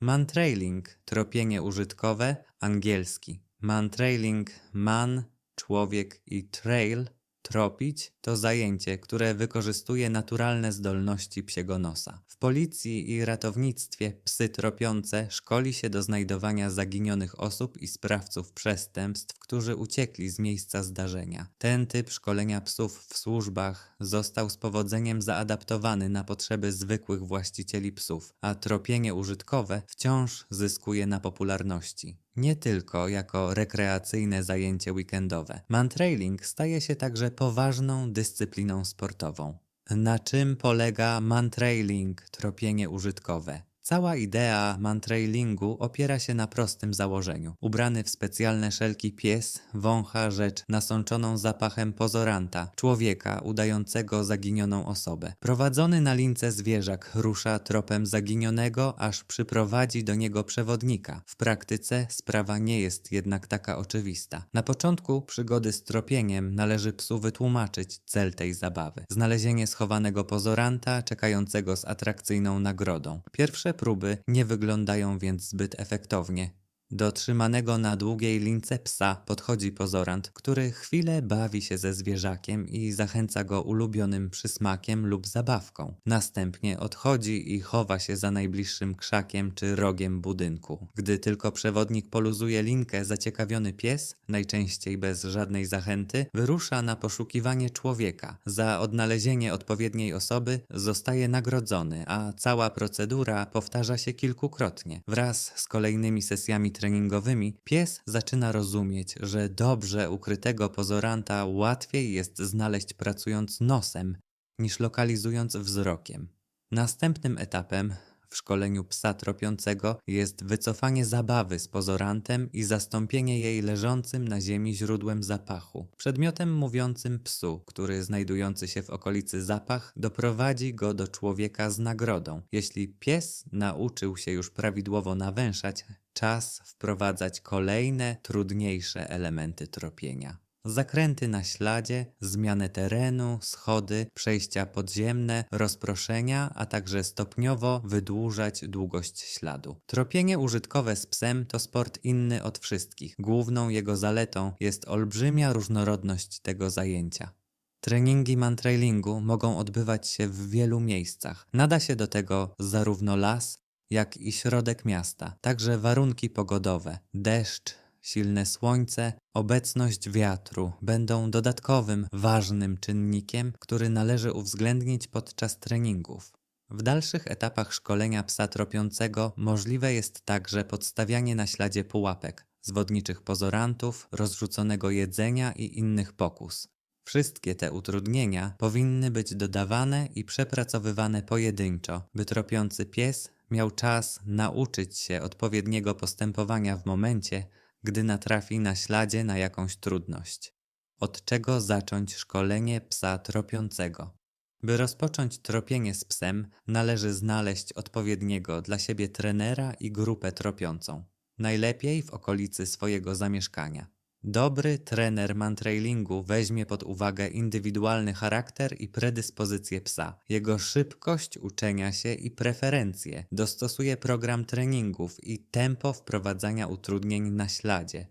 Mantrailing, tropienie użytkowe, angielski. Mantrailing, man, człowiek i trail, tropić, to zajęcie, które wykorzystuje naturalne zdolności psiego nosa. W policji i ratownictwie psy tropiące szkoli się do znajdowania zaginionych osób i sprawców przestępstw, którzy uciekli z miejsca zdarzenia. Ten typ szkolenia psów w służbach został z powodzeniem zaadaptowany na potrzeby zwykłych właścicieli psów, a tropienie użytkowe wciąż zyskuje na popularności. Nie tylko jako rekreacyjne zajęcie weekendowe. Mantrailing staje się także poważną dyscypliną sportową. Na czym polega mantrailing, tropienie użytkowe? Cała idea mantrailingu opiera się na prostym założeniu. Ubrany w specjalne szelki pies wącha rzecz nasączoną zapachem pozoranta, człowieka udającego zaginioną osobę. Prowadzony na lince zwierzak rusza tropem zaginionego, aż przyprowadzi do niego przewodnika. W praktyce sprawa nie jest jednak taka oczywista. Na początku przygody z tropieniem należy psu wytłumaczyć cel tej zabawy. Znalezienie schowanego pozoranta czekającego z atrakcyjną nagrodą. Pierwsze próby nie wyglądają więc zbyt efektownie. Do trzymanego na długiej lince psa podchodzi pozorant, który chwilę bawi się ze zwierzakiem i zachęca go ulubionym przysmakiem lub zabawką. Następnie odchodzi i chowa się za najbliższym krzakiem czy rogiem budynku. Gdy tylko przewodnik poluzuje linkę, zaciekawiony pies, najczęściej bez żadnej zachęty, wyrusza na poszukiwanie człowieka. Za odnalezienie odpowiedniej osoby zostaje nagrodzony, a cała procedura powtarza się kilkukrotnie. Wraz z kolejnymi sesjami treningowymi pies zaczyna rozumieć, że dobrze ukrytego pozoranta łatwiej jest znaleźć pracując nosem niż lokalizując wzrokiem. Następnym etapem w szkoleniu psa tropiącego jest wycofanie zabawy z pozorantem i zastąpienie jej leżącym na ziemi źródłem zapachu. Przedmiotem mówiącym psu, który znajdujący się w okolicy zapach, doprowadzi go do człowieka z nagrodą. Jeśli pies nauczył się już prawidłowo nawęszać, czas wprowadzać kolejne, trudniejsze elementy tropienia. Zakręty na śladzie, zmianę terenu, schody, przejścia podziemne, rozproszenia, a także stopniowo wydłużać długość śladu. Tropienie użytkowe z psem to sport inny od wszystkich. Główną jego zaletą jest olbrzymia różnorodność tego zajęcia. Treningi mantrailingu mogą odbywać się w wielu miejscach. Nada się do tego zarówno las, jak i środek miasta, także warunki pogodowe, deszcz, silne słońce, obecność wiatru będą dodatkowym, ważnym czynnikiem, który należy uwzględnić podczas treningów. W dalszych etapach szkolenia psa tropiącego możliwe jest także podstawianie na śladzie pułapek, zwodniczych pozorantów, rozrzuconego jedzenia i innych pokus. Wszystkie te utrudnienia powinny być dodawane i przepracowywane pojedynczo, by tropiący pies miał czas nauczyć się odpowiedniego postępowania w momencie, gdy natrafi na śladzie na jakąś trudność. Od czego zacząć szkolenie psa tropiącego? By rozpocząć tropienie z psem, należy znaleźć odpowiedniego dla siebie trenera i grupę tropiącą. Najlepiej w okolicy swojego zamieszkania. Dobry trener mantrailingu weźmie pod uwagę indywidualny charakter i predyspozycje psa, jego szybkość uczenia się i preferencje, dostosuje program treningów i tempo wprowadzania utrudnień na śladzie.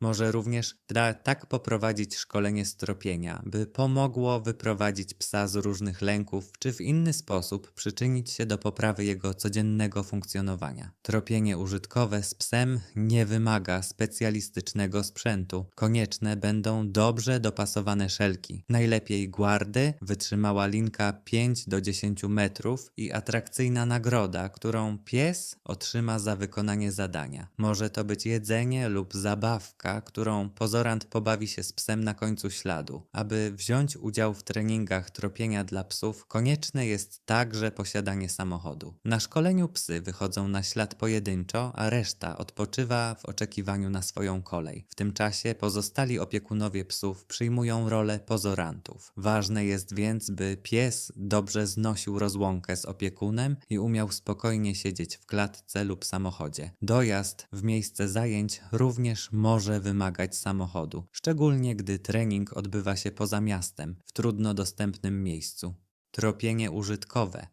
Może również tak poprowadzić szkolenie stropienia, by pomogło wyprowadzić psa z różnych lęków, czy w inny sposób przyczynić się do poprawy jego codziennego funkcjonowania. Tropienie użytkowe z psem nie wymaga specjalistycznego sprzętu. Konieczne będą dobrze dopasowane szelki, najlepiej guardy, wytrzymała linka 5 do 10 metrów i atrakcyjna nagroda, którą pies otrzyma za wykonanie zadania. Może to być jedzenie lub zabawka, którą pozorant pobawi się z psem na końcu śladu. Aby wziąć udział w treningach tropienia dla psów, konieczne jest także posiadanie samochodu. Na szkoleniu psy wychodzą na ślad pojedynczo, a reszta odpoczywa w oczekiwaniu na swoją kolej. W tym czasie pozostali opiekunowie psów przyjmują rolę pozorantów. Ważne jest więc, by pies dobrze znosił rozłąkę z opiekunem i umiał spokojnie siedzieć w klatce lub samochodzie. Dojazd w miejsce zajęć również może wymagać samochodu, szczególnie gdy trening odbywa się poza miastem, w trudno dostępnym miejscu. Tropienie użytkowe.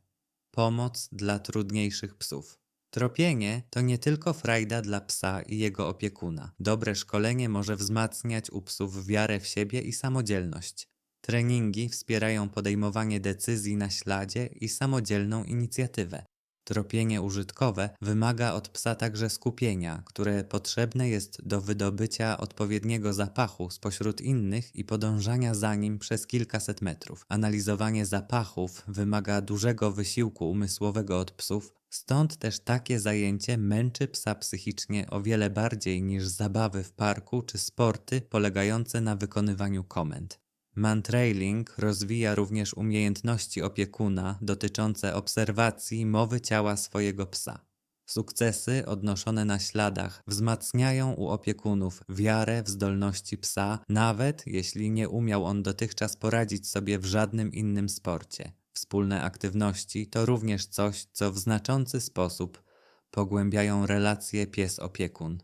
Pomoc dla trudniejszych psów. Tropienie to nie tylko frajda dla psa i jego opiekuna. Dobre szkolenie może wzmacniać u psów wiarę w siebie i samodzielność. Treningi wspierają podejmowanie decyzji na śladzie i samodzielną inicjatywę. Tropienie użytkowe wymaga od psa także skupienia, które potrzebne jest do wydobycia odpowiedniego zapachu spośród innych i podążania za nim przez kilkaset metrów. Analizowanie zapachów wymaga dużego wysiłku umysłowego od psów, stąd też takie zajęcie męczy psa psychicznie o wiele bardziej niż zabawy w parku czy sporty polegające na wykonywaniu komend. Mantrailing rozwija również umiejętności opiekuna dotyczące obserwacji mowy ciała swojego psa. Sukcesy odnoszone na śladach wzmacniają u opiekunów wiarę w zdolności psa, nawet jeśli nie umiał on dotychczas poradzić sobie w żadnym innym sporcie. Wspólne aktywności to również coś, co w znaczący sposób pogłębiają relacje pies-opiekun.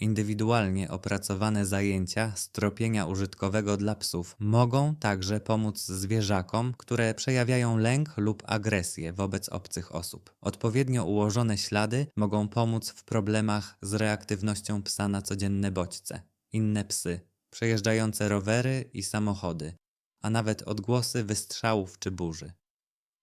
Indywidualnie opracowane zajęcia stropienia użytkowego dla psów mogą także pomóc zwierzakom, które przejawiają lęk lub agresję wobec obcych osób. Odpowiednio ułożone ślady mogą pomóc w problemach z reaktywnością psa na codzienne bodźce. Inne psy, przejeżdżające rowery i samochody, a nawet odgłosy wystrzałów czy burzy.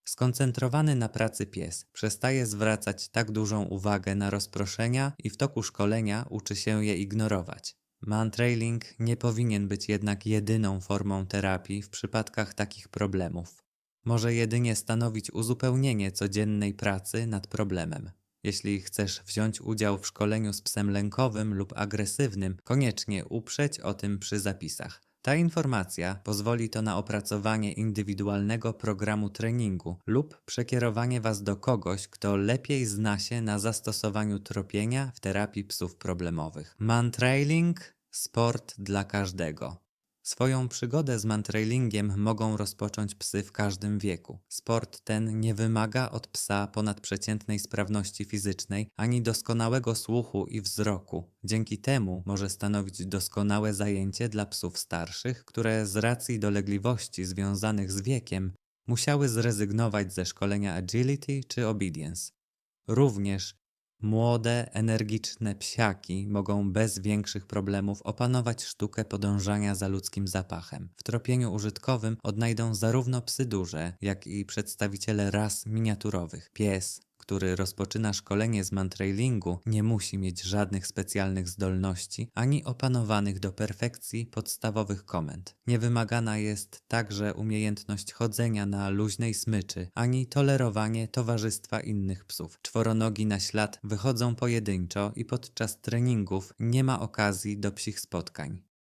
Skoncentrowany na pracy pies przestaje zwracać tak dużą uwagę na rozproszenia i w toku szkolenia uczy się je ignorować. Mantrailing nie powinien być jednak jedyną formą terapii w przypadkach takich problemów. Może jedynie stanowić uzupełnienie codziennej pracy nad problemem. Jeśli chcesz wziąć udział w szkoleniu z psem lękowym lub agresywnym, koniecznie uprzeć o tym przy zapisach. Ta informacja pozwoli to na opracowanie indywidualnego programu treningu lub przekierowanie Was do kogoś, kto lepiej zna się na zastosowaniu tropienia w terapii psów problemowych. Mantrailing sport dla każdego. Swoją przygodę z mantrailingiem mogą rozpocząć psy w każdym wieku. Sport ten nie wymaga od psa ponadprzeciętnej sprawności fizycznej ani doskonałego słuchu i wzroku. Dzięki temu może stanowić doskonałe zajęcie dla psów starszych, które z racji dolegliwości związanych z wiekiem musiały zrezygnować ze szkolenia agility czy obedience. Również Młode, energiczne psiaki mogą bez większych problemów opanować sztukę podążania za ludzkim zapachem. W tropieniu użytkowym odnajdą zarówno psy duże, jak i przedstawiciele ras miniaturowych. Pies, który rozpoczyna szkolenie z mantrailingu, nie musi mieć żadnych specjalnych zdolności ani opanowanych do perfekcji podstawowych komend. Niewymagana jest także umiejętność chodzenia na luźnej smyczy, ani tolerowanie towarzystwa innych psów. Czworonogi na ślad wychodzą pojedynczo i podczas treningów nie ma okazji do psich spotkań.